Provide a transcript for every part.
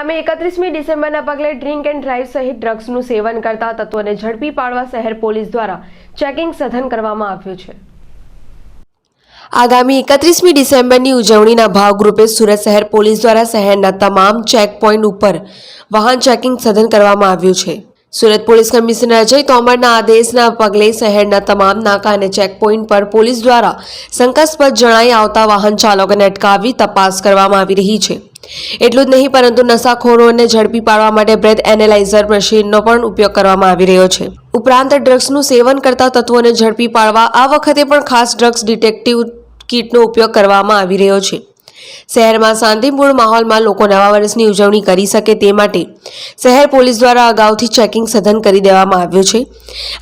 એકત્રીસમી ડિસેમ્બરના પગલે drink and drive સહિત ડ્રગ્સનું સેવન કરતા તત્વોને ઝડપી પાડવા શહેર પોલીસ દ્વારા ચેકિંગ સઘન કરવામાં આવ્યું છે. આગામી એકત્રીસમી ડિસેમ્બરની ઉજવણીના ભાગરૂપે સુરત શહેર પોલીસ દ્વારા શહેરના તમામ ચેકપોઇન્ટ ઉપર વાહન ચેકિંગ સઘન કરવામાં આવ્યું છે. સુરત પોલીસ કમિશનર અજય તોમરના આદેશના પગલે શહેરના તમામ નાકા અને ચેકપોઇન્ટ પર પોલીસ દ્વારા શંકાસ્પદ જણાઈ આવતા વાહન ચાલકોને અટકાવી તપાસ કરવામાં આવી રહી છે. એટલું જ નહીં, પરંતુ નશાખોરોને ઝડપી પાડવા માટે બ્રેથ એનાલાઇઝર મશીનનો પણ ઉપયોગ કરવામાં આવી રહ્યો છે. ઉપરાંત ડ્રગ્સનું સેવન કરતા તત્વોને ઝડપી પાડવા આ વખતે પણ ખાસ ડ્રગ્સ ડિટેક્ટિવ કીટનો ઉપયોગ કરવામાં આવી રહ્યો છે. શહેરમાં શાંતિપૂર્ણ માહોલમાં લોકો નવા વર્ષની ઉજવણી કરી શકે તે માટે શહેર પોલીસ દ્વારા અગાઉથી ચેકિંગ સઘન કરી દેવામાં આવ્યું છે.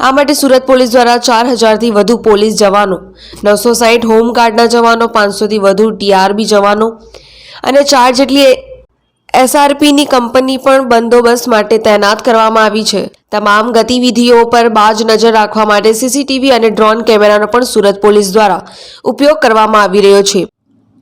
આ માટે સુરત પોલીસ દ્વારા ચાર હજારથી વધુ પોલીસ જવાનો, નવસો સાહીઠ હોમગાર્ડના જવાનો, પાંચસોથી વધુ ટીઆરબી જવાનો અને ચાર જેટલી એસઆરપીની કંપની પણ બંદોબસ્ત માટે તૈનાત કરવામાં આવી છે. તમામ ગતિવિધિઓ પર બાજ નજર રાખવા માટે સીસીટીવી અને ડ્રોન કેમેરાનો પણ સુરત પોલીસ દ્વારા ઉપયોગ કરવામાં આવી રહ્યો છે.